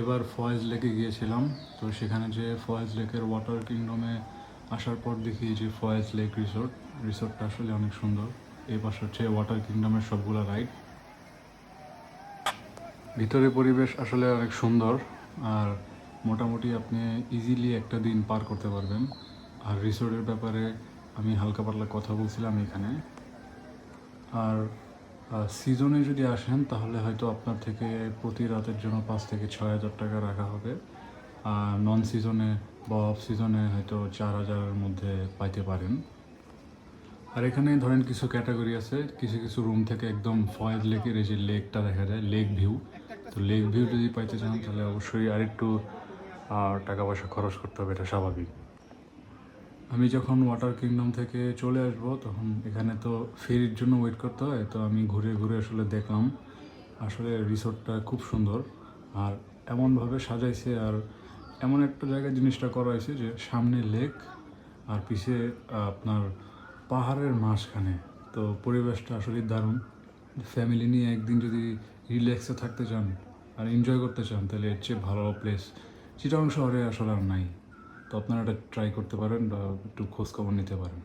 এবার ফয়েজ লেকে গিয়েছিলাম, তো সেখানে যে ফয়েজ লেকের ওয়াটার কিংডমে আসার পর দেখি যে ফয়েজ লেক রিসোর্ট। রিসোর্টটা আসলে অনেক সুন্দর। এই পাশে হচ্ছে ওয়াটার কিংডমের সবগুলো রাইড। ভিতরে পরিবেশ আসলে অনেক সুন্দর, আর মোটামুটি আপনি ইজিলি একটা দিন পার করতে পারবেন। আর রিসোর্টের ব্যাপারে আমি হালকা পাতলা কথা বলছিলাম এখানে। আর সিজনে যদি আসেন, তাহলে হয়তো আপনার থেকে প্রতি রাতের জন্য পাঁচ থেকে ছয় হাজার টাকা রাখা হবে। আর নন সিজনে বা অফ সিজনে হয়তো চার হাজারের মধ্যে পাইতে পারেন। আর এখানে ধরেন কিছু ক্যাটাগরি আছে, কিছু কিছু রুম থেকে একদম ফয়েজ লেকের এই যে লেকটা দেখা যায় লেক ভিউ তো লেক ভিউ যদি পাইতে চান, তাহলে অবশ্যই আরেকটু টাকা পয়সা খরচ করতে হবে, এটা স্বাভাবিক। আমি যখন ওয়াটার কিংডম থেকে চলে আসব তখন এখানে তো ফেরির জন্য ওয়েট করতে হয় তো আমি ঘুরে ঘুরে আসলে দেখলাম। আসলে রিসোর্টটা খুব সুন্দর আর এমনভাবে সাজাইছে আর এমন একটা জায়গায় জিনিসটা করা হয়েছে যে সামনে লেক আর পিছে আহ, আপনার পাহাড়ের মাঝখানে। তো পরিবেশটা আসলে দারুণ। ফ্যামিলি নিয়ে একদিন যদি রিল্যাক্সে থাকতে চান আর এনজয় করতে চান তাহলে এর চেয়ে ভালো প্লেস চিটাং শহরে আসলে আর নাই। তো আপনারা এটা ট্রাই করতে পারেন বা একটু খোঁজখবর নিতে পারেন।